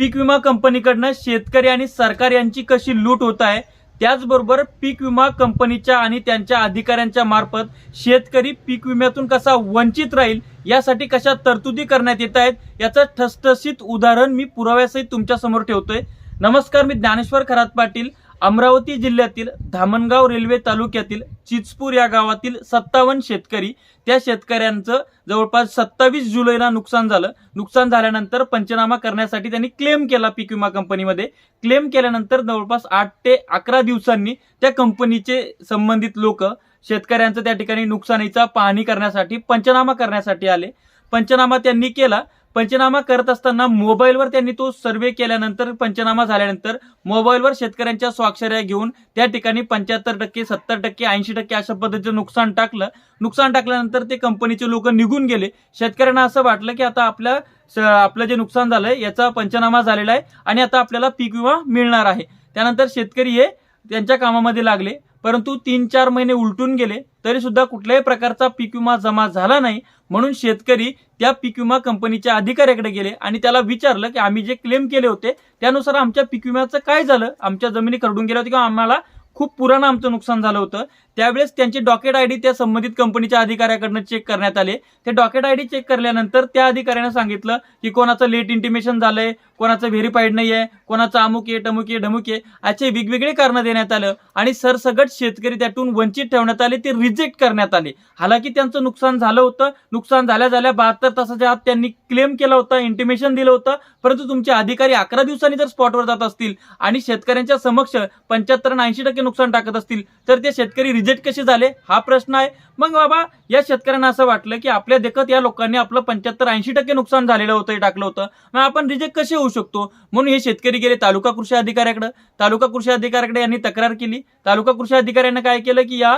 पीक विमा कंपनीकडनं शेतकरी आणि सरकार यांची कशी लूट होत आहे त्याचबरोबर पीक विमा कंपनीच्या आणि त्यांच्या अधिकाऱ्यांच्या मार्फत शेतकरी पीक विम्यातून कसा वंचित राहील यासाठी कशा तरतुदी करण्यात येत आहेत याचं ठसठसीत उदाहरण मी पुराव्यासहित तुमच्यासमोर ठेवतोय. नमस्कार मी ज्ञानेश्वर खरात पाटील. अमरावती जिल्ह्यातील धामणगाव रेल्वे तालुक्यातील चिचपूर या गावातील सत्तावन्न शेतकरी त्या शेतकऱ्यांचं जवळपास सत्तावीस जुलैला नुकसान झालं. नुकसान झाल्यानंतर पंचनामा करण्यासाठी त्यांनी क्लेम केला पीक विमा कंपनीमध्ये. क्लेम केल्यानंतर जवळपास आठ ते अकरा दिवसांनी त्या कंपनीचे संबंधित लोक शेतकऱ्यांचं त्या ठिकाणी नुकसानीचा पाहणी करण्यासाठी पंचनामा करण्यासाठी आले. पंचनामा त्यांनी केला. पंचनामा करत असताना मोबाईलवर त्यांनी तो सर्वे केल्यानंतर पंचनामा झाल्यानंतर मोबाईलवर शेतकऱ्यांच्या स्वाक्षऱ्या घेऊन त्या ठिकाणी पंच्याहत्तर टक्के सत्तर टक्के ऐंशी टक्के अशा पद्धतीचं नुकसान टाकलं. नुकसान टाकल्यानंतर ते कंपनीचे लोक निघून गेले. शेतकऱ्यांना असं वाटलं की आता आपल्या स- आपलं जे नुकसान झालंय याचा पंचनामा झालेला आहे आणि आता आपल्याला पीक विमा मिळणार आहे. त्यानंतर शेतकरी हे त्यांच्या कामामध्ये लागले. परंतु तीन चार महिने उलटून गेले तरी सुद्धा कुठल्याही प्रकारचा पीक विमा जमा झाला नाही. म्हणून शेतकरी त्या पीक विमा कंपनीच्या अधिकाऱ्याकडे गेले आणि त्याला विचारलं की आम्ही जे क्लेम केले होते त्यानुसार आमच्या पीक विम्याचं काय झालं? आमच्या जमिनी खरडून गेल्या होत्या किंवा आम्हाला खूप पुराणं आमचं नुकसान झालं होतं. त्यावेळेस त्यांचे डॉकेट आय डी त्या संबंधित कंपनीच्या अधिकाऱ्याकडनं चेक करण्यात आले. ते डॉकेट आय डी चेक करल्यानंतर त्या अधिकाऱ्यानं सांगितलं की कोणाचं लेट इंटिमेशन झालंय कोणाचं व्हेरीफाईड नाही आहे कोणाचं अमुक आहे टमुक आहे ढमुक आहे असे वेगवेगळे कारणं देण्यात आलं आणि सरसगट शेतकरी त्यातून वंचित ठेवण्यात आले ते रिजेक्ट करण्यात आले. हालाकी त्यांचं नुकसान झालं होतं. नुकसान झाल्या झाल्या बहात्तर तासाच्या आत त्यांनी क्लेम केला होता इंटिमेशन दिलं होतं. परंतु तुमचे अधिकारी अकरा दिवसांनी जर स्पॉटवर जात असतील आणि शेतकऱ्यांच्या समक्ष पंच्याहत्तर ऐंशी टक्के नुकसान टाकत असतील तर ते शेतकरी रिजेक्ट कसे झाले? हा प्रश्न आहे. मग बाबा या शेतकऱ्यांना असं वाटलं की आपल्या देखत या लोकांनी आपलं पंच्याहत्तर ऐंशी टक्के नुकसान झालेलं होतं हे टाकलं होतं. मग आपण रिजेक्ट कसे होऊ शकतो? म्हणून हे शेतकरी गेले तालुका कृषी अधिकाऱ्याकडे. तालुका कृषी अधिकाऱ्याकडे यांनी तक्रार केली. तालुका कृषी अधिकाऱ्यानं काय केलं की या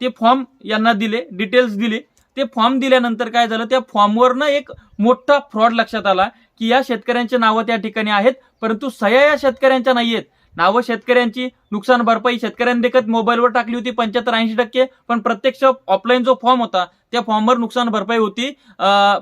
ते फॉर्म यांना दिले डिटेल्स दिले. ते फॉर्म दिल्यानंतर काय झालं? त्या फॉर्मवरनं एक मोठा फ्रॉड लक्षात आला की या शेतकऱ्यांचे नावं त्या ठिकाणी आहेत परंतु सह्या या शेतकऱ्यांच्या नाही आहेत नावं शेतकऱ्यांची नुकसान भरपाई शेतकऱ्यांनी देखत मोबाईलवर टाकली होती पंच्याहत्तर ऐंशी टक्के. पण प्रत्यक्ष ऑफलाईन जो फॉर्म होता त्या फॉर्मवर नुकसान भरपाई होती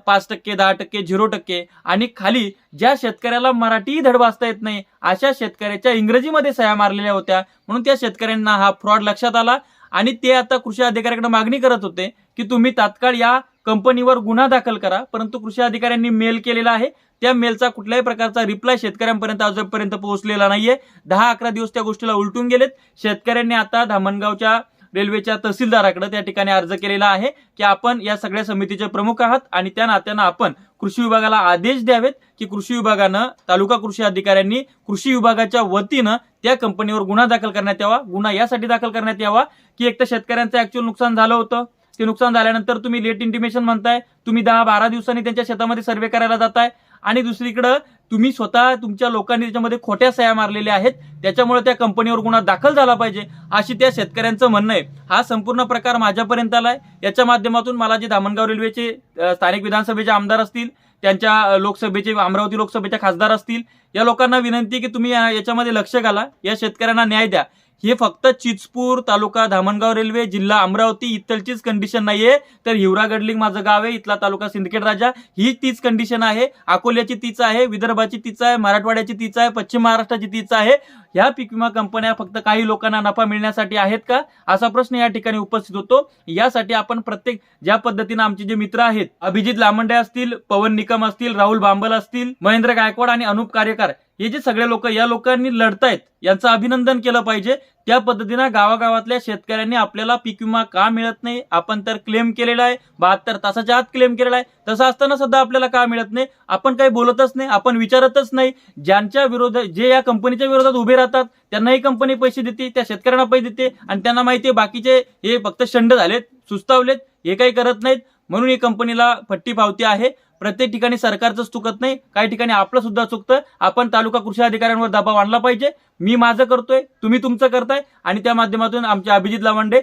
पाच टक्के दहा टक्के झिरो टक्के. आणि खाली ज्या शेतकऱ्याला मराठीही धड वाचता येत नाही अशा शेतकऱ्याच्या इंग्रजीमध्ये सह्या मारलेल्या होत्या. म्हणून त्या शेतकऱ्यांना हा फ्रॉड लक्षात आला. आणि ते आता कृषी अधिकाऱ्याकडे मागणी करत होते की तुम्ही तात्काळ या कंपनीवर गुन्हा दाखल करा. परंतु कृषी अधिकाऱ्यांनी मेल केलेला आहे. त्या मेलचा कुठल्याही प्रकारचा रिप्लाय शेतकऱ्यांपर्यंत अजूनपर्यंत पोहोचलेला नाहीये. दहा अकरा दिवस त्या गोष्टीला उलटून गेलेत. शेतकऱ्यांनी आता धामणगावच्या रेल्वेच्या तहसीलदाराकडे त्या ठिकाणी अर्ज केलेला आहे की आपण या सगळ्या समितीचे प्रमुख आहात आणि त्या नात्यानं आपण कृषी विभागाला आदेश द्यावेत की कृषी विभागानं तालुका कृषी अधिकाऱ्यांनी कृषी विभागाच्या वतीनं त्या कंपनीवर गुन्हा दाखल करण्यात यावा. गुन्हा यासाठी दाखल करण्यात यावा की एक तर शेतकऱ्यांचं ऍक्च्युअल नुकसान झालं होतं. ते नुकसान झाल्यानंतर तुम्ही लेट इंटिमेशन म्हणताय. तुम्ही दहा बारा दिवसांनी त्यांच्या शेतामध्ये सर्वे करायला जाताय. आणि दुसरीकडं तुम्ही स्वतः तुमच्या लोकांनी त्याच्यामध्ये खोट्या सह्या मारलेल्या आहेत त्याच्यामुळे त्या कंपनीवर गुन्हा दाखल झाला पाहिजे अशी त्या शेतकऱ्यांचं म्हणणं आहे. हा संपूर्ण प्रकार माझ्यापर्यंत आहे याच्या माध्यमातून मला जे दामणगाव रेल्वेचे स्थानिक विधानसभेचे आमदार असतील त्यांच्या लोकसभेचे अमरावती लोकसभेच्या खासदार असतील या लोकांना विनंती की तुम्ही या- याच्यामध्ये लक्ष घाला. या शेतकऱ्यांना न्याय द्या. हे फक्त चिचपूर तालुका धामणगाव रेल्वे जिल्हा अमरावती इथलचीच कंडिशन नाहीये. तर हिवरा गडलिंग माझं गाव आहे इथला तालुका सिंदखेड राजा. ही तीच कंडिशन आहे. अकोल्याची तीच आहे विदर्भाची तीच आहे मराठवाड्याची तीच आहे पश्चिम महाराष्ट्राची तीच आहे. ह्या पीक विमा कंपन्या फक्त काही लोकांना नफा मिळण्यासाठी आहेत का? असा प्रश्न या ठिकाणी उपस्थित होतो. यासाठी आपण प्रत्येक ज्या पद्धतीनं आमचे जे मित्र आहेत अभिजित लामंडे असतील पवन निकम असतील राहुल बांबल असतील महेंद्र गायकवाड आणि अनुप कार्यकार हे जे सगळे लोक या लोकांनी लढतायत यांचं अभिनंदन केलं पाहिजे. त्या पद्धतीनं गावागावातल्या शेतकऱ्यांनी आपल्याला पीक विमा का मिळत नाही? आपण तर क्लेम केलेला आहे. बहात्तर तासाच्या आत क्लेम केलेला आहे. तसं असताना सुद्धा आपल्याला का मिळत नाही? आपण काही बोलतच नाही आपण विचारतच नाही. ज्यांच्या विरोधात जे या कंपनीच्या विरोधात उभे राहतात त्यांनाही कंपनी पैसे देते त्या शेतकऱ्यांना पैसे देते. आणि त्यांना माहिती आहे बाकीचे हे फक्त शंड झालेत सुस्तावलेत हे काही करत नाहीत. म्हणून ही कंपनीला फट्टी पावती आहे. प्रत्येक ठिकाणी सरकारचंच चुकत नाही. काही ठिकाणी आपलं सुद्धा चुकतं. आपण तालुका कृषी अधिकाऱ्यांवर दबाव आणला पाहिजे. मी माझं करतोय तुम्ही तुमचं करताय आणि त्या माध्यमातून आमचे अभिजित लाभांडे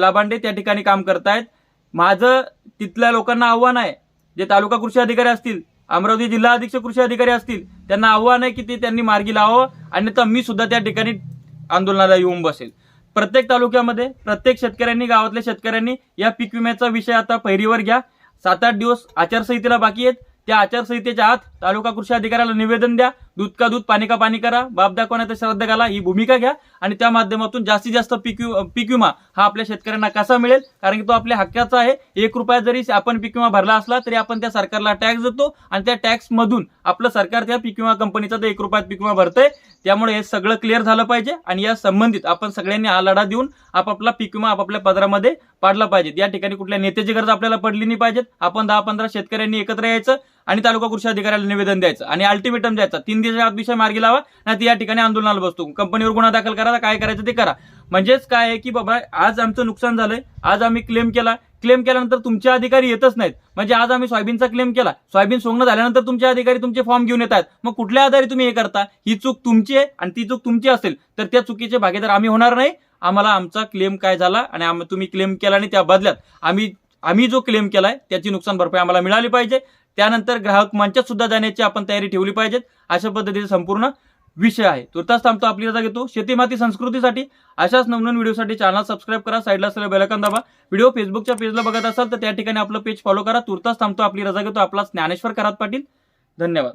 लाभांडे त्या ठिकाणी काम करतायत. माझं तिथल्या लोकांना आव्हान आहे. जे तालुका कृषी अधिकारी असतील अमरावती जिल्हा अधीक्षक कृषी अधिकारी असतील त्यांना आव्हान आहे की ते त्यांनी मार्गी लावावं. अन्यथा मी सुद्धा त्या ठिकाणी आंदोलनाला येऊन बसेल. प्रत्येक तालुक्यामध्ये प्रत्येक शेतकऱ्यांनी गावातल्या शेतकऱ्यांनी या पीक विम्याचा विषय आता पहिरीवर घ्या. सात आठ दिवस आचारसंहितेला बाकी आहेत. त्या आचारसंहितेच्या आत तालुका कृषी अधिकाऱ्याला निवेदन द्या. दूध का दूध पाणी का पाणी करा बाप दाखवण्याचा श्रद्धा घाला ही भूमिका घ्या आणि त्या माध्यमातून जास्तीत जास्त पीक पीक विमा हा आपल्या शेतकऱ्यांना कसा मिळेल? कारण की तो आपल्या हक्काचा आहे. एक रुपया जरी आपण पीक विमा भरला असला तरी आपण त्या सरकारला टॅक्स देतो आणि त्या टॅक्स मधून आपलं सरकार त्या पीक विमा कंपनीचा तर एक रुपयात पीक विमा भरतंय. त्यामुळे हे सगळं क्लिअर झालं पाहिजे आणि या संबंधित आपण सगळ्यांनी हा लढा देऊन आपापला पीक विमा आपापल्या पदरामध्ये पाडला पाहिजे. या ठिकाणी कुठल्या नेत्याची गरज आपल्याला पडली नाही पाहिजेत. आपण दहा पंधरा शेतकऱ्यांनी एकत्र यायचं. आणि तालुका कृषी अधिकाऱ्याला निवेदन द्यायचं आणि अल्टिमेटम द्यायचा. तीन दिवसाच्या आत विषय मार्गी लावा नाही या ठिकाणी आंदोलनाला बसतो. कंपनीवर गुन्हा दाखल करा काय करायचं ते करा. म्हणजेच काय आहे की बाबा आज आमचं नुकसान झालंय आज आम्ही क्लेम केला. क्लेम केल्यानंतर तुमचे अधिकारी येतच नाहीत. म्हणजे आज आम्ही सोयाबीनचा क्लेम केला. सोयाबीन सोंगणं झाल्यानंतर तुमचे अधिकारी तुमचे फॉर्म घेऊन येतात मग कुठल्या आधारे तुम्ही हे करता? ही चूक तुमची आहे आणि ती चूक तुमची असेल. तर त्या चुकीचे भागीदार आम्ही होणार नाही. आम्हाला आमचा क्लेम काय झाला आणि आम्ही तुम्ही क्लेम केला आणि त्या बदल्यात. आम्ही आम्ही जो क्लेम केलाय त्याची नुकसान भरपाई आम्हाला मिळाली पाहिजे. त्यानंतर ग्राहक मंचात सुद्धा जाण्याची आपण तयारी ठेवली पाहिजेत. अशा पद्धतीचे संपूर्ण विषय आहे. तुर्तास थांबतो आपली रजा घेतो. शेती माती संस्कृतीसाठी अशाच नवनवीन व्हिडिओसाठी चॅनल सबस्क्राईब करा साईडला असलेला बेलकन दाबा. व्हिडिओ फेसबुकच्या पेजला बघत असाल तर त्या ठिकाणी आपलं पेज फॉलो करा. तुर्तास थांबतो आपली रजा घेतो. आपला ज्ञानेश्वर करात पाटील. धन्यवाद.